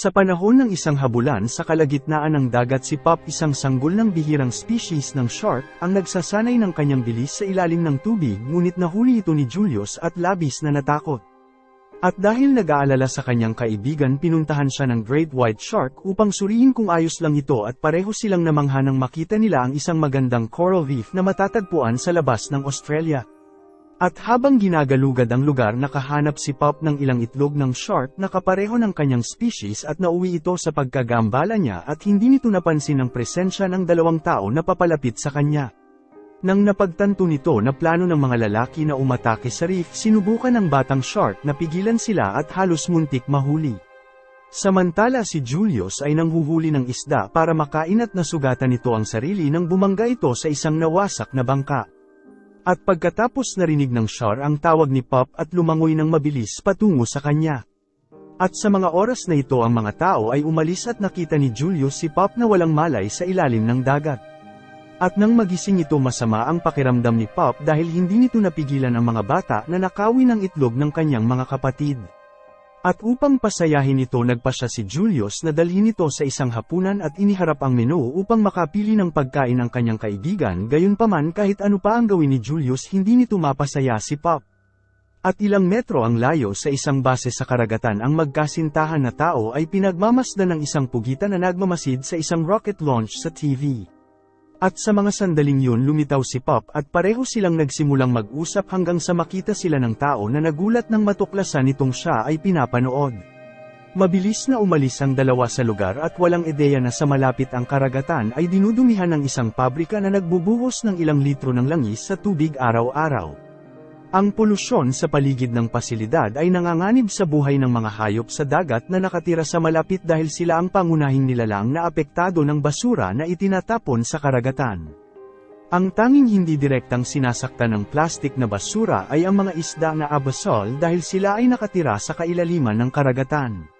Sa panahon ng isang habulan sa kalagitnaan ng dagat si Pop isang sanggol ng bihirang species ng shark ang nagsasanay ng kanyang bilis sa ilalim ng tubig ngunit nahuli ito ni Julius at labis na natakot. At dahil nag-aalala sa kanyang kaibigan pinuntahan siya ng Great White Shark upang suriin kung ayos lang ito at pareho silang namangha nang makita nila ang isang magandang coral reef na matatagpuan sa labas ng Australia. At habang ginagalugad ang lugar nakahanap si Pop ng ilang itlog ng shark na kapareho ng kanyang species at nauwi ito sa pagkagambala niya at hindi nito napansin ang presensya ng dalawang tao na papalapit sa kanya. Nang napagtanto nito na plano ng mga lalaki na umatake sa reef sinubukan ng batang shark na pigilan sila at halos muntik mahuli. Samantala si Julius ay nanghuhuli ng isda para makain at nasugatan nito ang sarili nang bumangga ito sa isang nawasak na bangka. At pagkatapos narinig ng Shar ang tawag ni Pop at lumangoy ng mabilis patungo sa kanya. At sa mga oras na ito ang mga tao ay umalis at nakita ni Julius si Pop na walang malay sa ilalim ng dagat. At nang magising ito masama ang pakiramdam ni Pop dahil hindi nito napigilan ang mga bata na nakawin ng itlog ng kanyang mga kapatid. At upang pasayahin ito nagpa siya si Julius na dalhin ito sa isang hapunan at iniharap ang menu upang makapili ng pagkain ng kanyang kaibigan gayunpaman kahit ano pa ang gawin ni Julius hindi nito mapasaya si Pop. At ilang metro ang layo sa isang base sa karagatan ang magkasintahan na tao ay pinagmamasdan ng isang pugitan na nagmamasid sa isang rocket launch sa TV. At sa mga sandaling yun lumitaw si Pop at pareho silang nagsimulang mag-usap hanggang sa makita sila ng tao na nagulat ng matuklasan nitong siya ay pinapanood. Mabilis na umalis ang dalawa sa lugar at walang ideya na sa malapit ang karagatan ay dinudumihan ng isang pabrika na nagbubuhos ng ilang litro ng langis sa tubig araw-araw. Ang polusyon sa paligid ng pasilidad ay nanganganib sa buhay ng mga hayop sa dagat na nakatira sa malapit dahil sila ang pangunahing nilalang na apektado ng basura na itinatapon sa karagatan. Ang tanging hindi direktang sinasaktan ng plastik na basura ay ang mga isda na abasol dahil sila ay nakatira sa kailaliman ng karagatan.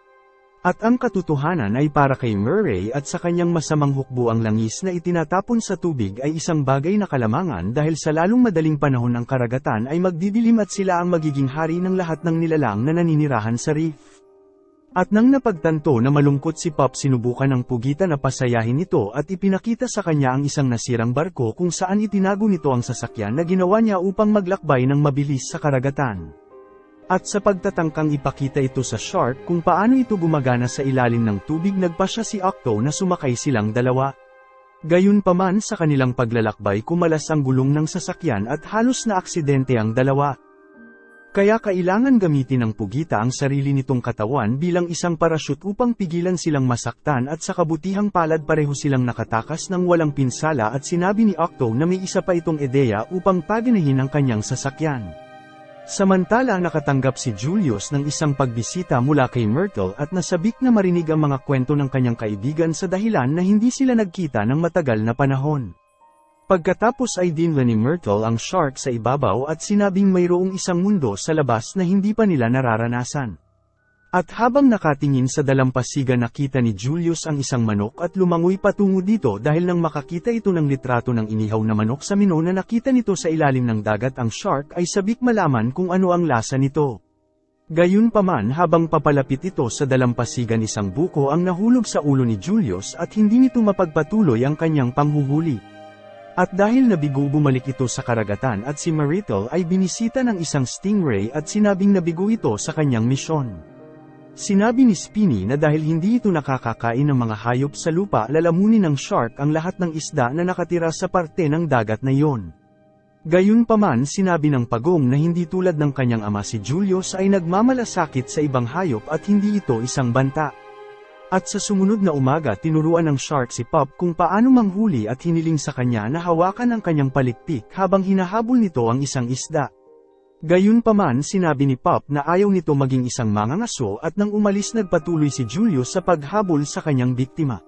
At ang katotohanan ay para kay Murray at sa kanyang masamang hukbo ang langis na itinatapon sa tubig ay isang bagay na kalamangan dahil sa lalong madaling panahon ng karagatan ay magdidilim at sila ang magiging hari ng lahat ng nilalang na naninirahan sa reef. At nang napagtanto na malungkot si Pop sinubukan ng pugita na pasayahin ito at ipinakita sa kanya ang isang nasirang barko kung saan itinago nito ang sasakyan na ginawa niya upang maglakbay ng mabilis sa karagatan. At sa pagtatangkang ipakita ito sa shark kung paano ito gumagana sa ilalim ng tubig nagpa siya si Octo na sumakay silang dalawa. Gayunpaman sa kanilang paglalakbay kumalas ang gulong ng sasakyan at halos na aksidente ang dalawa. Kaya kailangan gamitin ng pugita ang sarili nitong katawan bilang isang parachute upang pigilan silang masaktan at sa kabutihang palad pareho silang nakatakas ng walang pinsala at sinabi ni Octo na may isa pa itong ideya upang paganahin ang kanyang sasakyan. Samantala nakatanggap si Julius ng isang pagbisita mula kay Myrtle at nasabik na marinig ang mga kwento ng kanyang kaibigan sa dahilan na hindi sila nagkita ng matagal na panahon. Pagkatapos ay dinla ni Myrtle ang shark sa ibabaw at sinabing mayroong isang mundo sa labas na hindi pa nila nararanasan. At habang nakatingin sa dalampasigan nakita ni Julius ang isang manok at lumangoy patungo dito dahil nang makakita ito ng litrato ng inihaw na manok sa mino na nakita nito sa ilalim ng dagat ang shark ay sabik malaman kung ano ang lasa nito. Gayunpaman habang papalapit ito sa dalampasigan isang buko ang nahulog sa ulo ni Julius at hindi nito mapagpatuloy ang kanyang panghuhuli. At dahil nabigo bumalik ito sa karagatan at si Marital ay binisita ng isang stingray at sinabing nabigo ito sa kanyang misyon. Sinabi ni Spinny na dahil hindi ito nakakakain ng mga hayop sa lupa lalamunin ng shark ang lahat ng isda na nakatira sa parte ng dagat na iyon. Gayunpaman sinabi ng pagong na hindi tulad ng kanyang ama si Julius ay nagmamalasakit sa ibang hayop at hindi ito isang banta. At sa sumunod na umaga tinuruan ng shark si Pop kung paano manghuli at hiniling sa kanya na hawakan ang kanyang palikpik habang hinahabol nito ang isang isda. Gayunpaman sinabi ni Pop na ayaw nito maging isang mangangaso at nang umalis nagpatuloy si Julius sa paghabol sa kanyang biktima.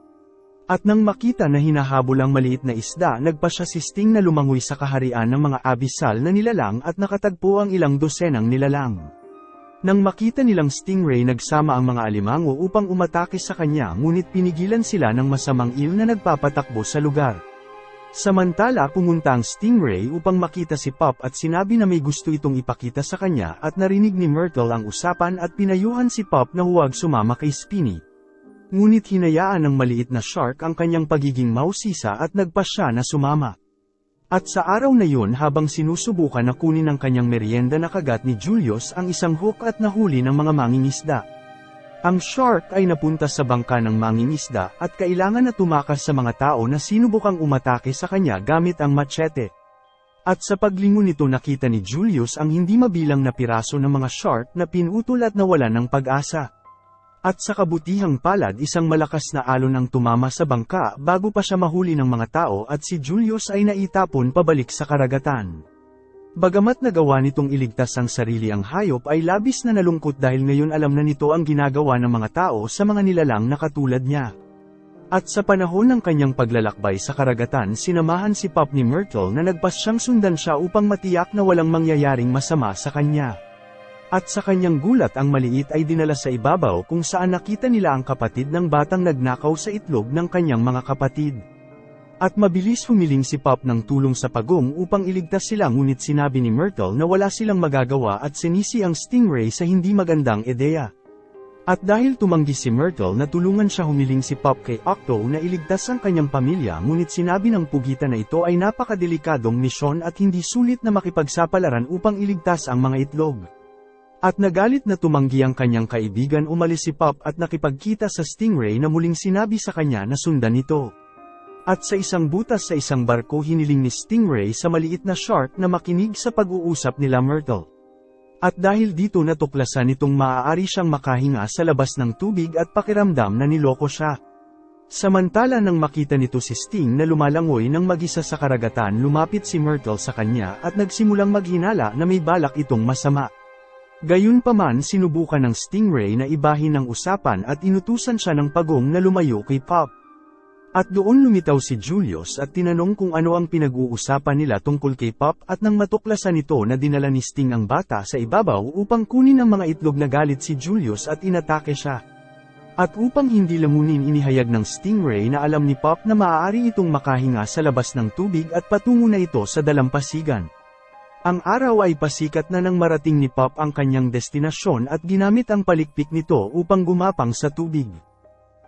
At nang makita na hinahabol ang maliit na isda nagpa siya si Sting na lumangoy sa kaharian ng mga abisal na nilalang at nakatagpo ang ilang dosenang nilalang. Nang makita nilang Stingray nagsama ang mga alimango upang umatake sa kanya ngunit pinigilan sila ng masamang il na nagpapatakbo sa lugar. Samantala pumunta ang Stingray upang makita si Pop at sinabi na may gusto itong ipakita sa kanya at narinig ni Myrtle ang usapan at pinayuhan si Pop na huwag sumama kay Spinny. Ngunit hinayaan ng maliit na shark ang kanyang pagiging mausisa at nagpa siya na sumama. At sa araw na yun habang sinusubukan na kunin ang kanyang merienda na kagat ni Julius ang isang hook at nahuli ng mga mangingisda. Ang shark ay napunta sa bangka ng mangingisda at kailangan na tumakas sa mga tao na sinubukang umatake sa kanya gamit ang machete. At sa paglingon nito nakita ni Julius ang hindi mabilang na piraso ng mga shark na pinutol at nawalan ng pag-asa. At sa kabutihang palad isang malakas na alon ang tumama sa bangka bago pa siya mahuli ng mga tao at si Julius ay naitapon pabalik sa karagatan. Bagamat nagawa nitong iligtas ang sarili ang hayop ay labis na nalungkot dahil ngayon alam na nito ang ginagawa ng mga tao sa mga nilalang na katulad niya. At sa panahon ng kanyang paglalakbay sa karagatan sinamahan si Pop ni Myrtle na nagpas siyang sundan siya upang matiyak na walang mangyayaring masama sa kanya. At sa kanyang gulat ang maliit ay dinala sa ibabaw kung saan nakita nila ang kapatid ng batang nagnakaw sa itlog ng kanyang mga kapatid. At mabilis humiling si Pop ng tulong sa pagong upang iligtas sila ngunit sinabi ni Myrtle na wala silang magagawa at sinisi ang stingray sa hindi magandang ideya. At dahil tumanggi si Myrtle na tulungan siya humiling si Pop kay Octo na iligtas ang kanyang pamilya ngunit sinabi ng pugita na ito ay napakadelikadong misyon at hindi sulit na makipagsapalaran upang iligtas ang mga itlog. At nagalit na tumanggi ang kanyang kaibigan umalis si Pop at nakipagkita sa Stingray na muling sinabi sa kanya na sundan ito. At sa isang butas sa isang barko hiniling ni Stingray sa maliit na shark na makinig sa pag-uusap nila Myrtle. At dahil dito natuklasan nitong maaari siyang makahinga sa labas ng tubig at pakiramdam na niloko siya. Samantala nang makita nito si Sting na lumalangoy ng mag-isa sa karagatan lumapit si Myrtle sa kanya at nagsimulang maghinala na may balak itong masama. Gayunpaman sinubukan ng Stingray na ibahin ang usapan at inutusan siya ng pagong na lumayo kay Pop. At doon lumitaw si Julius at tinanong kung ano ang pinag-uusapan nila tungkol kay Pop at nang matuklasan nito na dinala ni Sting ang bata sa ibabaw upang kunin ang mga itlog na galit si Julius at inatake siya. At upang hindi lamunin inihayag ng Stingray na alam ni Pop na maaari itong makahinga sa labas ng tubig at patungo na ito sa dalampasigan. Ang araw ay pasikat na nang marating ni Pop ang kanyang destinasyon at ginamit ang palikpik nito upang gumapang sa tubig.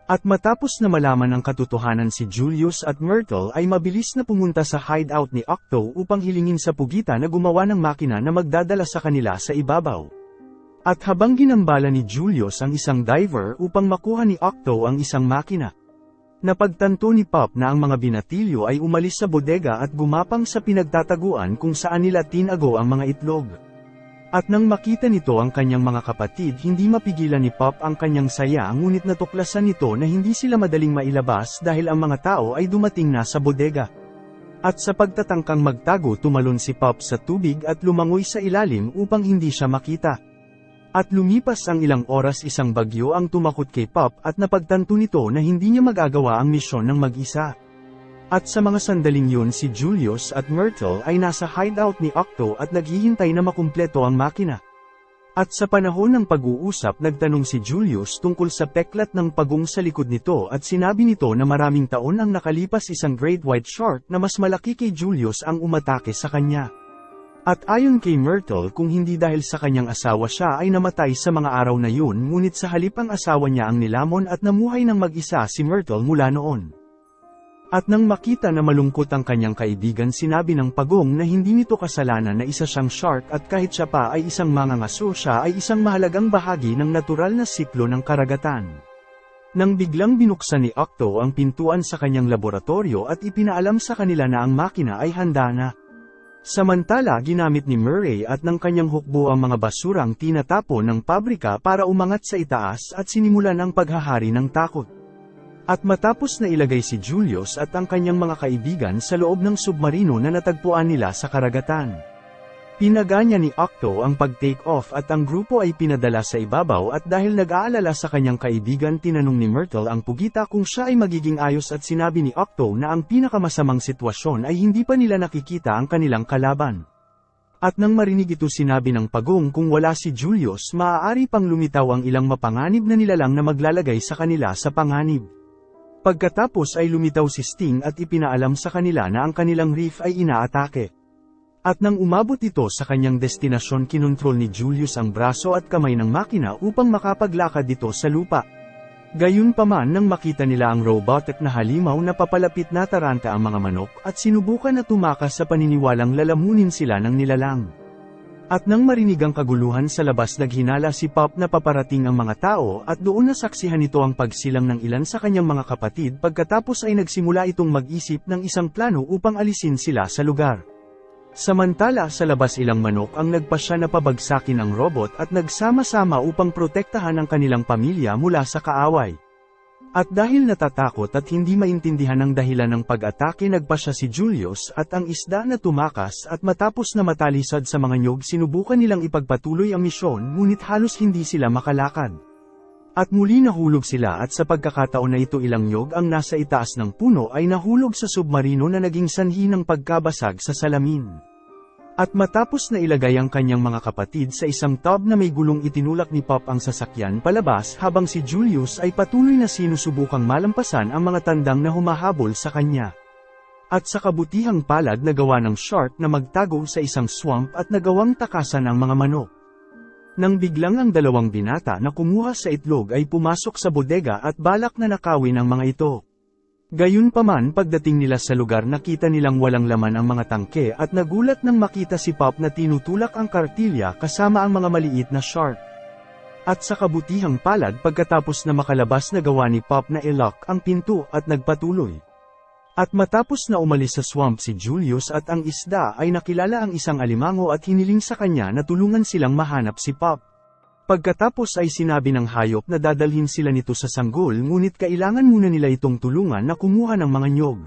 At matapos na malaman ang katotohanan si Julius at Myrtle ay mabilis na pumunta sa hideout ni Octo upang hilingin sa pugita na gumawa ng makina na magdadala sa kanila sa ibabaw. At habang ginambala ni Julius ang isang diver upang makuha ni Octo ang isang makina, Napagtanto ni Pop na ang mga binatilyo ay umalis sa bodega at gumapang sa pinagtataguan kung saan nila tinago ang mga itlog. At nang makita nito ang kanyang mga kapatid hindi mapigilan ni Pop ang kanyang saya ngunit natuklasan nito na hindi sila madaling mailabas dahil ang mga tao ay dumating na sa bodega. At sa pagtatangkang magtago tumalon si Pop sa tubig at lumangoy sa ilalim upang hindi siya makita. At lumipas ang ilang oras isang bagyo ang tumakot kay Pop at napagtanto nito na hindi niya magagawa ang misyon ng mag-isa. At sa mga sandaling yun si Julius at Myrtle ay nasa hideout ni Octo at naghihintay na makumpleto ang makina. At sa panahon ng pag-uusap nagtanong si Julius tungkol sa peklat ng pagong sa likod nito at sinabi nito na maraming taon ang nakalipas isang great white shark na mas malaki kay Julius ang umatake sa kanya. At ayon kay Myrtle kung hindi dahil sa kanyang asawa siya ay namatay sa mga araw na yun ngunit sa halip ang asawa niya ang nilamon at namuhay ng mag-isa si Myrtle mula noon. At nang makita na malungkot ang kanyang kaibigan sinabi ng pagong na hindi nito kasalanan na isa siyang shark at kahit siya pa ay isang mangangaso siya ay isang mahalagang bahagi ng natural na siklo ng karagatan. Nang biglang binuksan ni Octo ang pintuan sa kanyang laboratorio at ipinaalam sa kanila na ang makina ay handa na. Samantala ginamit ni Murray at ng kanyang hukbo ang mga basurang tinatapon ng pabrika para umangat sa itaas at sinimulan ang paghahari ng takot. At matapos na ilagay si Julius at ang kanyang mga kaibigan sa loob ng submarino na natagpuan nila sa karagatan. Pinaganya ni Octo ang pag-take off at ang grupo ay pinadala sa ibabaw at dahil nag-aalala sa kanyang kaibigan tinanong ni Myrtle ang pugita kung siya ay magiging ayos at sinabi ni Octo na ang pinakamasamang sitwasyon ay hindi pa nila nakikita ang kanilang kalaban. At nang marinig ito sinabi ng pagong kung wala si Julius maaari pang lumitaw ang ilang mapanganib na nilalang na maglalagay sa kanila sa panganib. Pagkatapos ay lumitaw si Sting at ipinaalam sa kanila na ang kanilang reef ay inaatake. At nang umabot ito sa kanyang destinasyon kinontrol ni Julius ang braso at kamay ng makina upang makapaglakad dito sa lupa. Gayunpaman nang makita nila ang robotic na halimaw na papalapit na taranta ang mga manok at sinubukan na tumakas sa paniniwalang lalamunin sila ng nilalang. At nang marinig ang kaguluhan sa labas naghinala si Pop na paparating ang mga tao at doon nasaksihan nito ang pagsilang ng ilan sa kanyang mga kapatid pagkatapos ay nagsimula itong mag-isip ng isang plano upang alisin sila sa lugar. Samantala sa labas ilang manok ang nagpasya na pabagsakin ang robot at nagsama-sama upang protektahan ang kanilang pamilya mula sa kaaway. At dahil natatakot at hindi maintindihan ang dahilan ng pag-atake nagpasya si Julius at ang isda na tumakas at matapos na matalisad sa mga nyog sinubukan nilang ipagpatuloy ang misyon ngunit halos hindi sila makalakad. At muli nahulog sila at sa pagkakataon na ito ilang nyog ang nasa itaas ng puno ay nahulog sa submarino na naging sanhi ng pagkabasag sa salamin. At matapos na ilagay ang kanyang mga kapatid sa isang tub na may gulong itinulak ni Pop ang sasakyan palabas habang si Julius ay patuloy na sinusubukang malampasan ang mga tandang na humahabol sa kanya. At sa kabutihang palad nagawa ng shark na magtago sa isang swamp at nagawang takasan ang mga manok. Nang biglang ang dalawang binata na kumuha sa itlog ay pumasok sa bodega at balak na nakawin ang mga ito. Gayunpaman pagdating nila sa lugar nakita nilang walang laman ang mga tangke at nagulat nang makita si Pop na tinutulak ang kartilya kasama ang mga maliit na shark. At sa kabutihang palad pagkatapos na makalabas na gawa ni Pop na ilock ang pinto at nagpatuloy. At matapos na umalis sa swamp si Julius at ang isda ay nakilala ang isang alimango at hiniling sa kanya na tulungan silang mahanap si Pop. Pagkatapos ay sinabi ng hayop na dadalhin sila nito sa sanggol ngunit kailangan muna nila itong tulungan na kumuha ng mga nyog.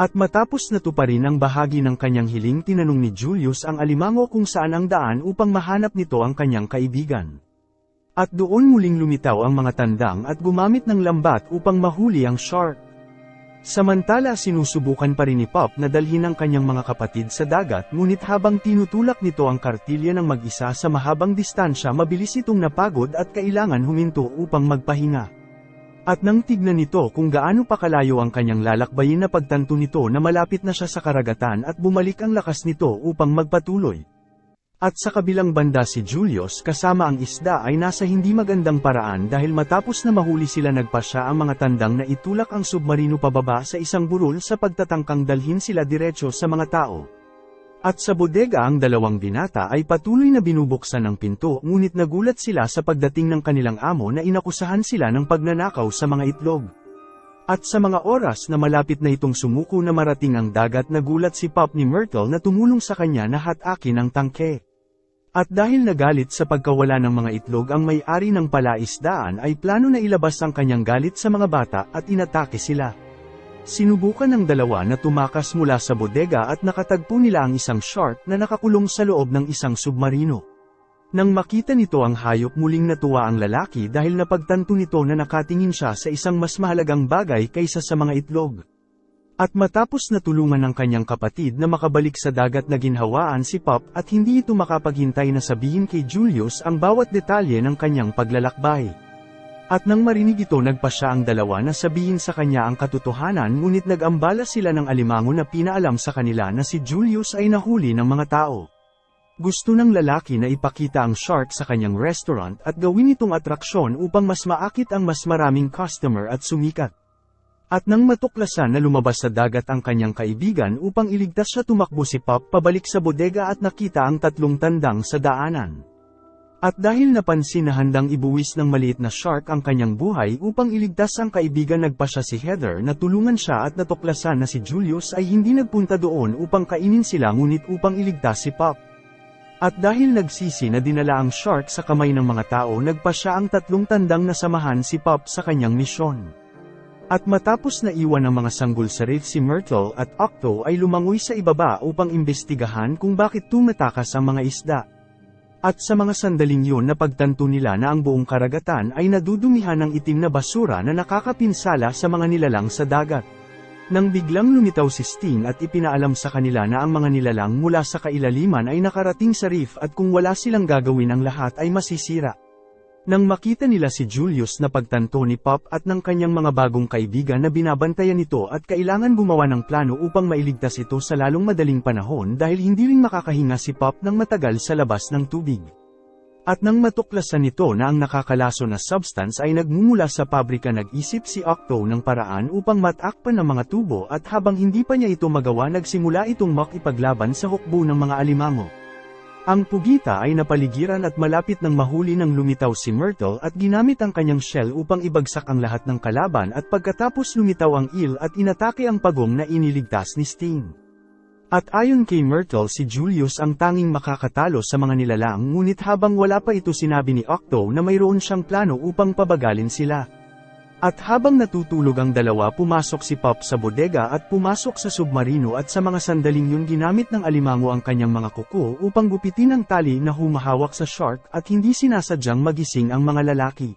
At matapos na tuparin ang bahagi ng kanyang hiling tinanong ni Julius ang alimango kung saan ang daan upang mahanap nito ang kanyang kaibigan. At doon muling lumitaw ang mga tandang at gumamit ng lambat upang mahuli ang shark. Samantala sinusubukan pa rin ni Pop na dalhin ang kanyang mga kapatid sa dagat ngunit habang tinutulak nito ang kartilya ng mag-isa sa mahabang distansya mabilis itong napagod at kailangan huminto upang magpahinga. At nang tignan nito kung gaano pa kalayo ang kanyang lalakbayin na pagtanto nito na malapit na siya sa karagatan at bumalik ang lakas nito upang magpatuloy. At sa kabilang banda si Julius kasama ang isda ay nasa hindi magandang paraan dahil matapos na mahuli sila nagpasya ang mga tandang na itulak ang submarino pababa sa isang burol sa pagtatangkang dalhin sila diretso sa mga tao. At sa bodega ang dalawang binata ay patuloy na binubuksan ang pinto ngunit nagulat sila sa pagdating ng kanilang amo na inakusahan sila ng pagnanakaw sa mga itlog. At sa mga oras na malapit na itong sumuko na marating ang dagat nagulat si Pop ni Myrtle na tumulong sa kanya na hatakin ang tangke. At dahil nagalit sa pagkawala ng mga itlog ang may-ari ng palaisdaan ay plano na ilabas ang kanyang galit sa mga bata at inatake sila. Sinubukan ng dalawa na tumakas mula sa bodega at nakatagpo nila ang isang shark na nakakulong sa loob ng isang submarino. Nang makita nito ang hayop muling natuwa ang lalaki dahil napagtanto nito na nakatingin siya sa isang mas mahalagang bagay kaysa sa mga itlog. At matapos na tulungan ng kanyang kapatid na makabalik sa dagat na ginhawaan si Pop at hindi ito makapaghintay na sabihin kay Julius ang bawat detalye ng kanyang paglalakbay. At nang marinig ito nagpa siya ang dalawa na sabihin sa kanya ang katotohanan ngunit nag-ambala sila ng alimango na pinaalam sa kanila na si Julius ay nahuli ng mga tao. Gusto ng lalaki na ipakita ang shark sa kanyang restaurant at gawin itong atraksyon upang mas maakit ang mas maraming customer at sumikat. At nang matuklasan na lumabas sa dagat ang kanyang kaibigan upang iligtas siya tumakbo si Pop pabalik sa bodega at nakita ang tatlong tandang sa daanan. At dahil napansin na handang ibuwis ng maliit na shark ang kanyang buhay upang iligtas ang kaibigan nagpa siya si Heather na tulungan siya at natuklasan na si Julius ay hindi nagpunta doon upang kainin sila ngunit upang iligtas si Pop. At dahil nagsisi na dinala ang shark sa kamay ng mga tao nagpa siya ang tatlong tandang na samahan si Pop sa kanyang misyon. At matapos na iwan ang mga sanggol sa reef si Myrtle at Octo ay lumangoy sa ibaba upang imbestigahan kung bakit tumatakas ang mga isda. At sa mga sandaling yun napagtanto nila na ang buong karagatan ay nadudumihan ng itim na basura na nakakapinsala sa mga nilalang sa dagat. Nang biglang lumitaw si Sting at ipinaalam sa kanila na ang mga nilalang mula sa kailaliman ay nakarating sa reef at kung wala silang gagawin ang lahat ay masisira. Nang makita nila si Julius na pagtanto ni Pop at ng kanyang mga bagong kaibigan na binabantayan nito at kailangan gumawa ng plano upang mailigtas ito sa lalong madaling panahon dahil hindi rin makakahinga si Pop ng matagal sa labas ng tubig. At nang matuklasan nito na ang nakakalaso na substance ay nagmumula sa pabrika nag-isip si Octo ng paraan upang matakpan ng mga tubo at habang hindi pa niya ito magawa nagsimula itong makipaglaban sa hukbo ng mga alimango. Ang pugita ay napaligiran at malapit ng mahuli ng lumitaw si Myrtle at ginamit ang kanyang shell upang ibagsak ang lahat ng kalaban at pagkatapos lumitaw ang eel at inatake ang pagong na iniligtas ni Sting. At ayon kay Myrtle si Julius ang tanging makakatalo sa mga nilalang ngunit habang wala pa ito sinabi ni Octo na mayroon siyang plano upang pabagalin sila. At habang natutulog ang dalawa pumasok si Pop sa bodega at pumasok sa submarino at sa mga sandaling yun ginamit ng alimango ang kanyang mga kuko upang gupitin ang tali na humahawak sa shark at hindi sinasadyang magising ang mga lalaki.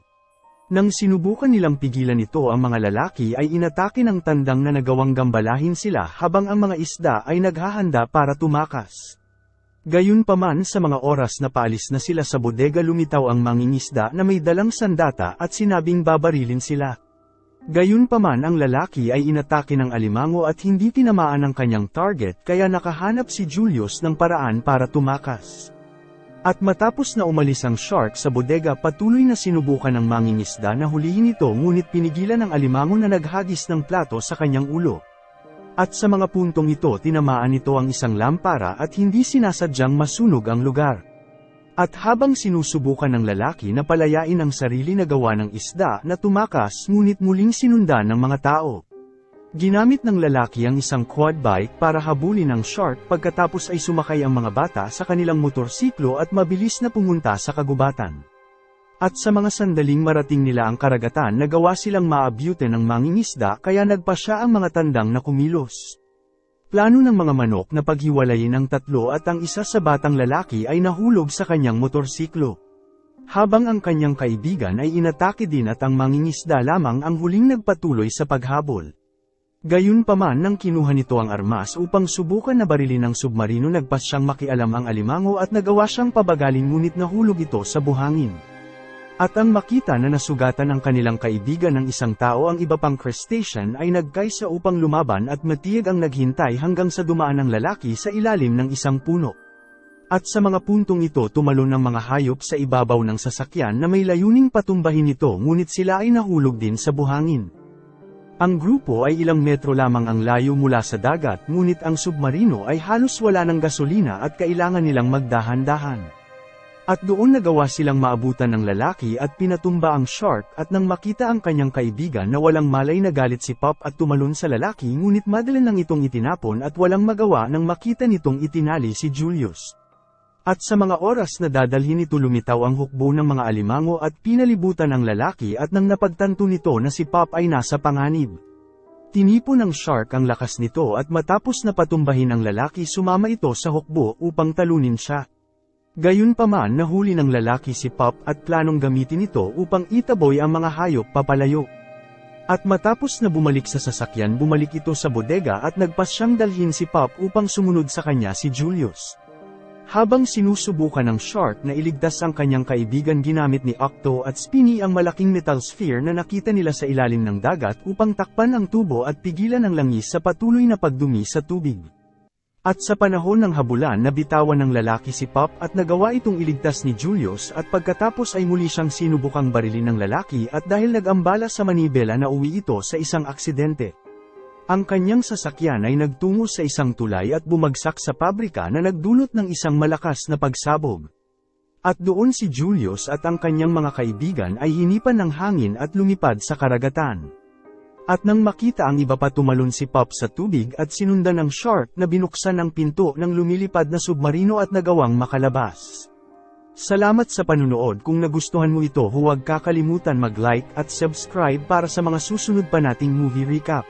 Nang sinubukan nilang pigilan ito ang mga lalaki ay inatake ng tandang na nagawang gambalahin sila habang ang mga isda ay naghahanda para tumakas. Gayunpaman sa mga oras na paalis na sila sa bodega lumitaw ang mangingisda na may dalang sandata at sinabing babarilin sila. Gayunpaman ang lalaki ay inatake ng alimango at hindi tinamaan ang kanyang target kaya nakahanap si Julius ng paraan para tumakas. At matapos na umalis ang shark sa bodega patuloy na sinubukan ng mangingisda na hulihin ito ngunit pinigilan ng alimango na naghagis ng plato sa kanyang ulo. At sa mga puntong ito tinamaan nito ang isang lampara at hindi sinasadyang masunog ang lugar. At habang sinusubukan ng lalaki na palayain ang sarili na gawa ng isda na tumakas ngunit muling sinundan ng mga tao. Ginamit ng lalaki ang isang quad bike para habulin ang shark pagkatapos ay sumakay ang mga bata sa kanilang motorsiklo at mabilis na pumunta sa kagubatan. At sa mga sandaling marating nila ang karagatan nagawa silang maabyute ng mangingisda kaya nagpa siya ang mga tandang na kumilos. Plano ng mga manok na paghiwalayin ang tatlo at ang isa sa batang lalaki ay nahulog sa kanyang motorsiklo. Habang ang kanyang kaibigan ay inatake din at ang mangingisda lamang ang huling nagpatuloy sa paghabol. Gayunpaman nang kinuha nito ang armas upang subukan na barilin ng submarino nagpas siyang makialam ang alimango at nagawa siyang pabagalin ngunit nahulog ito sa buhangin. At ang makita na nasugatan ang kanilang kaibigan ng isang tao ang iba pang crustacean ay nagkaisa upang lumaban at matiyag ang naghintay hanggang sa dumaan ang lalaki sa ilalim ng isang puno. At sa mga puntong ito tumalon ng mga hayop sa ibabaw ng sasakyan na may layuning patumbahin ito ngunit sila ay nahulog din sa buhangin. Ang grupo ay ilang metro lamang ang layo mula sa dagat ngunit ang submarino ay halos wala ng gasolina at kailangan nilang magdahan-dahan. At doon nagawa silang maabutan ng lalaki at pinatumba ang shark at nang makita ang kanyang kaibigan na walang malay na galit si Pop at tumalon sa lalaki ngunit madalan nang itong itinapon at walang magawa nang makita nitong itinali si Julius. At sa mga oras na dadalhin ito lumitaw ang hukbo ng mga alimango at pinalibutan ang lalaki at nang napagtanto nito na si Pop ay nasa panganib. Tinipo ng shark ang lakas nito at matapos na patumbahin ang lalaki sumama ito sa hukbo upang talunin siya. Gayunpaman nahuli ng lalaki si Pop at planong gamitin ito upang itaboy ang mga hayop papalayo. At matapos na bumalik sa sasakyan bumalik ito sa bodega at nagpas siyang dalhin si Pop upang sumunod sa kanya si Julius. Habang sinusubukan ng shark na iligtas ang kanyang kaibigan ginamit ni Octo at Spinny ang malaking metal sphere na nakita nila sa ilalim ng dagat upang takpan ang tubo at pigilan ang langis sa patuloy na pagdumi sa tubig. At sa panahon ng habulan nabitawan ng lalaki si Pop at nagawa itong iligtas ni Julius at pagkatapos ay muli siyang sinubukang barilin ng lalaki at dahil nag-ambala sa manibela na uwi ito sa isang aksidente. Ang kanyang sasakyan ay nagtungo sa isang tulay at bumagsak sa pabrika na nagdulot ng isang malakas na pagsabog. At doon si Julius at ang kanyang mga kaibigan ay hinipan ng hangin at lumipad sa karagatan. At nang makita ang iba pa tumalon si Pop sa tubig at sinundan ng shark na binuksan ang pinto ng lumilipad na submarino at nagawang makalabas. Salamat sa panunood kung nagustuhan mo ito huwag kakalimutan mag-like at subscribe para sa mga susunod pa nating movie recap.